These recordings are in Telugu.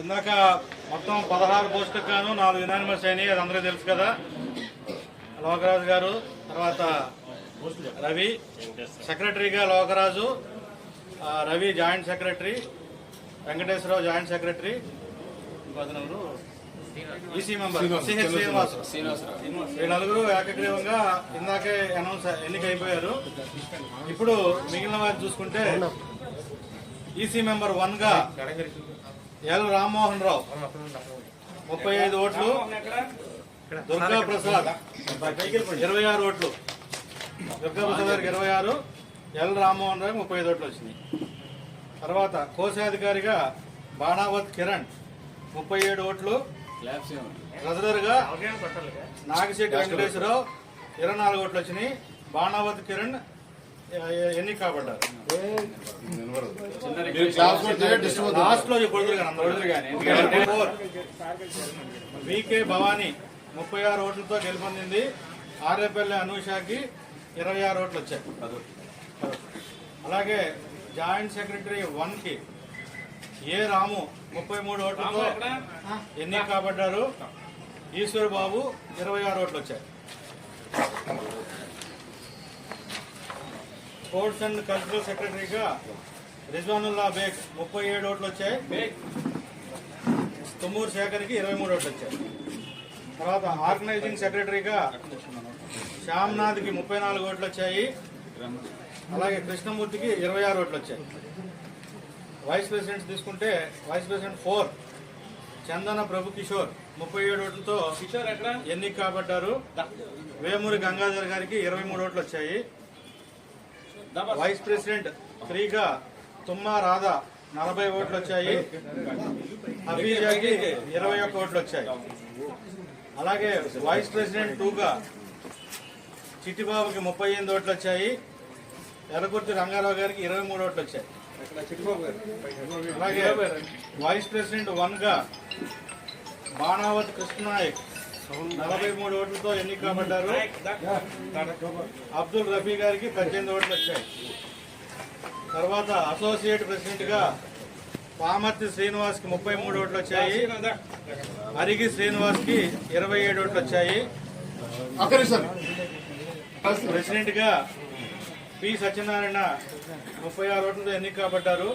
ఇందాక మొత్తం పదహారు పోస్టులకు నాలుగు యునానిమస్ అయినాయి అది అందరూ తెలుసు కదా. లోకరాజు గారు తర్వాత రవి సెక్రటరీగా Lokaraju Ravi joint secretary Venkateswararao joint secretary ఇంకొకరు ఈసీ మెంబర్ సిహెచ్ శ్రీనివాస్. ఈ నలుగురు ఏకగ్రీవంగా ఇందాకే అనౌన్స్ ఎన్నిక అయిపోయారు ఇప్పుడు మిగిలిన వారిని చూసుకుంటే ఈసీ మెంబర్ వన్గా ఎల్ రామ్మోహన్ రావు ముప్పై ఐదు ఓట్లు దుర్గా ప్రసాద్ ఇరవై ఆరు ఓట్లు దుర్గా ప్రసాద్ గారికి ఇరవై ఆరు ఎల్ రామ్మోహన్ రావు ముప్పై ఐదు ఓట్లు వచ్చినాయి. తర్వాత కోశాధికారిగా బాణావత్ కిరణ్ ముప్పై ఏడు ఓట్లు ట్రెజరర్గా నాగశెట్టి వెంకటేశ్వరరావు ఇరవై నాలుగు ఓట్లు వచ్చినాయి. బాణావత్ కిరణ్ ఎన్ని కాబడ్డారు? లాస్ట్లో కొడుతురు కానీ ఫోర్. వికే భవానీ ముప్పై ఆరు ఓట్లతో గెలుపొందింది. ఆర్ఏపల్లి అనూషాకి ఇరవై ఆరు ఓట్లు వచ్చాయి. అలాగే జాయింట్ సెక్రటరీ వన్కి ఏ రాము? ముప్పై మూడు ఓట్లతో ఎన్ని కాబడ్డారు ఈశ్వర్ బాబు ఇరవై ఆరు ఓట్లు వచ్చాయి స్పోర్ట్స్ అండ్ కల్చరల్ సెక్రటరీగా రిజ్వానుల్లా బేగ్ ముప్పై ఏడు ఓట్లు వచ్చాయి తుమ్మూరు శేఖర్కి ఇరవై మూడు ఓట్లు వచ్చాయి తర్వాత ఆర్గనైజింగ్ సెక్రటరీగా శ్యామ్నాథ్కి ముప్పై నాలుగు ఓట్లు వచ్చాయి అలాగే కృష్ణమూర్తికి ఇరవై ఆరు ఓట్లు వచ్చాయి వైస్ ప్రెసిడెంట్ తీసుకుంటే vice president four Chandana Prabhu Kishore ముప్పై ఏడు ఓట్లతో ఎన్నిక కాబడ్డారు. వేమూరి గంగాధర్ గారికి ఇరవై మూడు ఓట్లు వచ్చాయి. వైస్ ప్రెసిడెంట్ త్రీగా తుమ్మా రాధా నలభై ఓట్లు వచ్చాయి. హఫీజాకి ఇరవై ఒక్క ఓట్లు వచ్చాయి. అలాగే వైస్ ప్రెసిడెంట్ టూగా చిట్టిబాబుకి ముప్పై ఎనిమిది ఓట్లు వచ్చాయి. ఎర్రకుర్తి రంగారావు గారికి ఇరవై మూడు ఓట్లు వచ్చాయి. అలాగే వైస్ ప్రెసిడెంట్ వన్గా బాణావత్ కృష్ణనాయక్ నలభై మూడు ఓట్లతో ఎన్నిక కాబడ్డారు అబ్దుల్ రఫీ గారికి పద్దెనిమిది ఓట్లు వచ్చాయి. తర్వాత అసోసియేట్ ప్రెసిడెంట్గా పామర్తి శ్రీనివాస్కి ముప్పై మూడు ఓట్లు వచ్చాయి. అరిగి శ్రీనివాస్కి ఇరవై ఏడు ఓట్లు వచ్చాయి. ప్రెసిడెంట్గా పి సత్యనారాయణ ముప్పై ఆరు ఓట్లతో ఎన్నిక కాబడ్డారు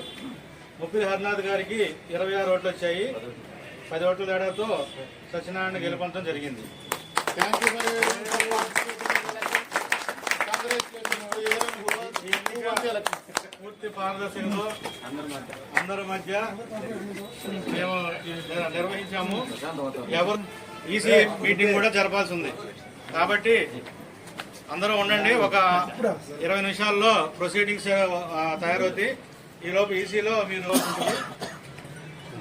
ముప్పి హర్నాథ్ గారికి ఇరవై ఆరు ఓట్లు వచ్చాయి. పది ఓట్ల తేడాతో సత్యనారాయణ గెలుపొందడం జరిగింది. పూర్తి పారదర్శకంలో అందరి మధ్య. మేము నిర్వహించాము. ఎవరు ఈసీ మీటింగ్ కూడా జరపాల్సి ఉంది. కాబట్టి అందరూ ఉండండి. ఒక ఇరవై నిమిషాల్లో ప్రొసీడింగ్స్ తయారవుతాయి. ఈ లోపు ఈసీలో మీరు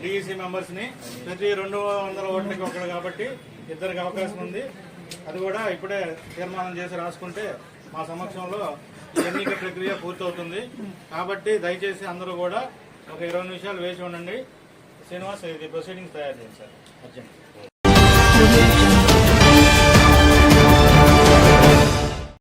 డిఈసీ మెంబర్స్ని ప్రతి రెండు వందల ఓట్లకి ఒకడు కాబట్టి ఇద్దరికి అవకాశం ఉంది. అది కూడా ఇప్పుడే తీర్మానం చేసి రాసుకుంటే మా సమక్షంలో ఎన్నిక ప్రక్రియ పూర్తవుతుంది. కాబట్టి దయచేసి అందరూ కూడా ఒక ఇరవై నిమిషాలు వేచి ఉండండి. శ్రీనివాస్ ఇది ప్రొసీడింగ్స్ తయారు చేయండి సార్. అర్జెంట్.